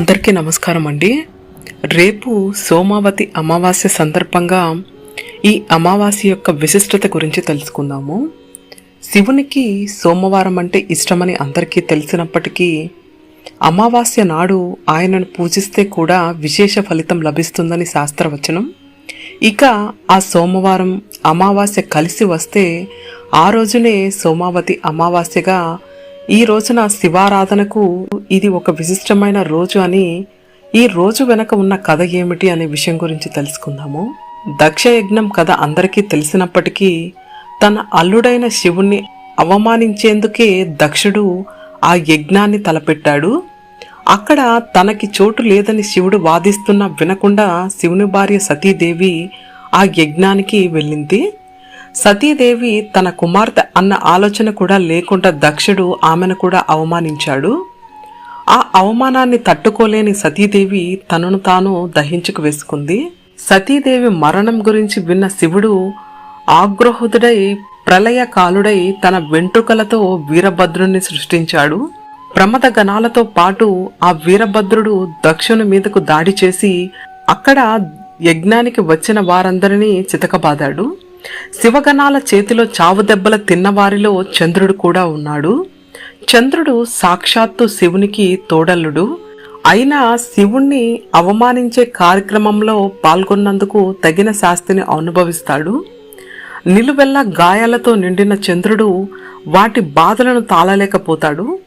అందరికీ నమస్కారం అండి. రేపు సోమావతి అమావాస్య సందర్భంగా ఈ అమావాస్య యొక్క విశిష్టత గురించి తెలుసుకుందాము. శివునికి సోమవారం అంటే ఇష్టమని అందరికీ తెలిసినప్పటికీ అమావాస్య నాడు ఆయనను పూజిస్తే కూడా విశేష ఫలితం లభిస్తుందని శాస్త్రవచనం. ఇక ఆ సోమవారం అమావాస్య కలిసి వస్తే ఆ రోజునే సోమావతి అమావాస్యగా ఈ రోజున శివారాధనకు ఇది ఒక విశిష్టమైన రోజు అని ఈ రోజు వెనక ఉన్న కథ ఏమిటి అనే విషయం గురించి తెలుసుకుందాము. దక్షయజ్ఞం కథ అందరికీ తెలిసినప్పటికీ తన అల్లుడైన శివుణ్ణి అవమానించేందుకే దక్షుడు ఆ యజ్ఞాన్ని తలపెట్టాడు. అక్కడ తనకి చోటు లేదని శివుడు వాదిస్తున్నా వినకుండా శివుని భార్య సతీదేవి ఆ యజ్ఞానికి వెళ్ళింది. సతీదేవి తన కుమార్తె అన్న ఆలోచన కూడా లేకుండా దక్షుడు ఆమెను కూడా అవమానించాడు. ఆ అవమానాన్ని తట్టుకోలేని సతీదేవి తనను తాను దహించుకు వేసుకుంది. సతీదేవి మరణం గురించి విన్న శివుడు ఆగ్రహుదుడై ప్రళయకాలుడై తన వెంట్రుకలతో వీరభద్రుణ్ణి సృష్టించాడు. ప్రమద గణాలతో పాటు ఆ వీరభద్రుడు దక్షుని మీదకు దాడి చేసి అక్కడ యజ్ఞానికి వచ్చిన వారందరినీ చితకబాదాడు. శివగణాల చేతిలో చావు దెబ్బల తిన్నవారిలో చంద్రుడు కూడా ఉన్నాడు. చంద్రుడు సాక్షాత్తు శివునికి తోడల్లుడు. అయినా శివుణ్ణి అవమానించే కార్యక్రమంలో పాల్గొన్నందుకు తగిన శాస్తిని అనుభవిస్తాడు. నిలువెల్ల గాయాలతో నిండిన చంద్రుడు వాటి బాధలను తాళలేకపోతాడు.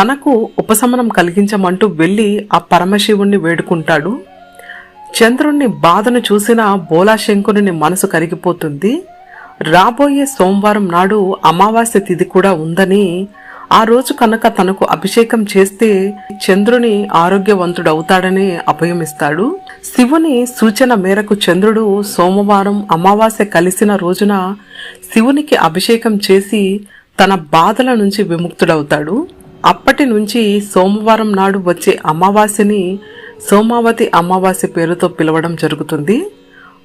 తనకు ఉపశమనం కలిగించమంటూ వెళ్ళి ఆ పరమశివుణ్ణి వేడుకుంటాడు. చంద్రుణ్ణి బాధను చూసిన బోలాశంకుని మనసు కరిగిపోతుంది. రాబోయే సోమవారం నాడు అమావాస్య తిథి కూడా ఉందని ఆ రోజు కనుక తనకు అభిషేకం చేస్తే చంద్రుని ఆరోగ్యవంతుడవుతాడని అభయమిస్తాడు. శివుని సూచన మేరకు చంద్రుడు సోమవారం అమావాస్య కలిసిన రోజున శివునికి అభిషేకం చేసి తన బాధల నుంచి విముక్తుడవుతాడు. అప్పటి నుంచి సోమవారం నాడు వచ్చే అమావాస్యని సోమావతి అమావాస్య పేరుతో పిలవడం జరుగుతుంది.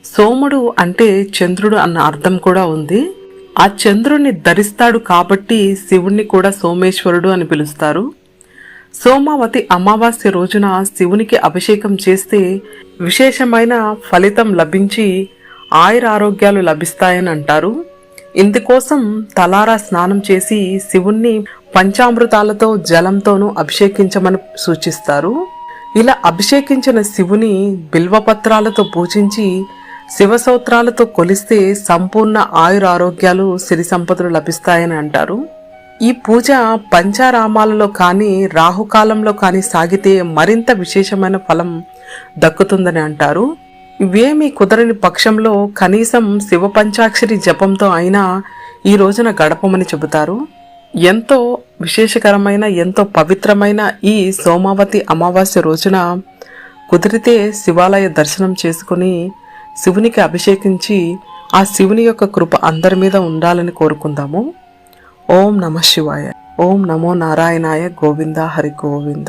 సోముడు అంటే చంద్రుడు అన్న అర్థం కూడా ఉంది. ఆ చంద్రుణ్ణి ధరిస్తాడు కాబట్టి శివుణ్ణి కూడా సోమేశ్వరుడు అని పిలుస్తారు. సోమావతి అమావాస్య రోజున శివునికి అభిషేకం చేస్తే విశేషమైన ఫలితం లభించి ఆయుర ఆరోగ్యాలు లభిస్తాయని అంటారు. ఇందుకోసం తలారా స్నానం చేసి శివుణ్ణి పంచామృతాలతో జలంతోనూ అభిషేకించమని సూచిస్తారు. ఇలా అభిషేకించిన శివుని బిల్వపత్రాలతో పూజించి శివసూత్రాలతో కొలిస్తే సంపూర్ణ ఆయుర ఆరోగ్యాలు సిరి సంపదలు లభిస్తాయని అంటారు. ఈ పూజ పంచారామాలలో కానీ రాహుకాలంలో కానీ సాగితే మరింత విశేషమైన ఫలం దక్కుతుందని అంటారు. ఇవేమీ కుదరని పక్షంలో కనీసం శివ పంచాక్షరి జపంతో అయినా ఈ రోజున గడపమని చెబుతారు. ఎంతో విశేషకరమైన ఎంతో పవిత్రమైన ఈ సోమావతి అమావాస్య రోజున కుదిరితే శివాలయ దర్శనం చేసుకుని శివునికి అభిషేకించి ఆ శివుని యొక్క కృప అందరి మీద ఉండాలని కోరుకుందాము. ఓం నమ శివాయ. ఓం నమో నారాయణాయ గోవింద హరి గోవింద.